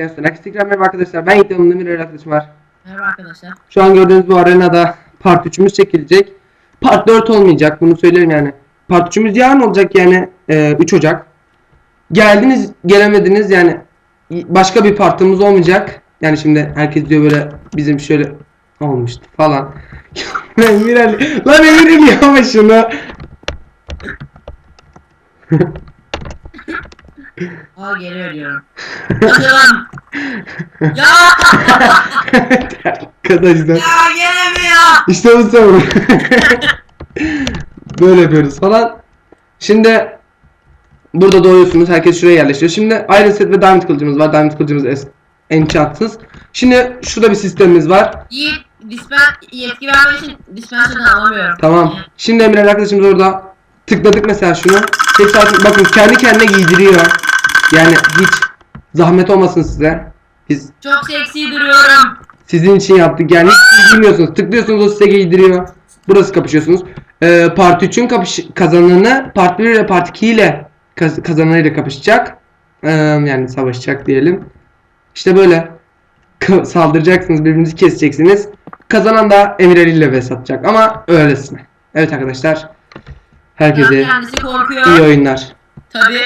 Herkese tekrar merhaba arkadaşlar. Ben Yiğit yanımda bir arkadaşım var. Merhaba arkadaşlar. Şu an gördüğünüz bu arenada part 3'ümüz çekilecek. Part 4 olmayacak bunu söyleyeyim yani. Part 3'ümüz yarın olacak yani e, 3 Ocak. Geldiniz gelemediniz yani başka bir partımız olmayacak. Yani şimdi herkes diyor böyle bizim şöyle olmuştu falan. lan Emir Ali, lan Emir Ali yapma şunu. Aa geri ölüyorum. Hadi lan. Ya Arkadaşlar. ya gelemiyor. İşte bu sorun. Böyle yapıyoruz falan. Şimdi burada doğuyorsunuz. Herkes şuraya yerleşiyor. Şimdi Iron Set ve Diamond kılıcımız var. Diamond kılıcımız enchantsız. Şimdi şurada bir sistemimiz var. Yiğit dispen yetki vermek için alamıyorum. Tamam. Şimdi Emre arkadaşımız orada. Tıkladık mesela şunu. Tek saat bakın kendi kendine giydiriyor. Yani hiç zahmet olmasın size. Biz Çok seksi duruyorum. Sizin için yaptık yani hiç siz bilmiyorsunuz. Tıklıyorsunuz o size giydiriyor. Burası kapışıyorsunuz. Ee, part 3'ün kapış kazananı part 1 ile part 2 ile kaz kazananıyla kapışacak. Ee, yani savaşacak diyelim. İşte böyle K- saldıracaksınız birbirinizi keseceksiniz. Kazanan da Emir Ali ile vs atacak ama öylesine. Evet arkadaşlar. Herkese kendisi korkuyor. iyi oyunlar. Tabi.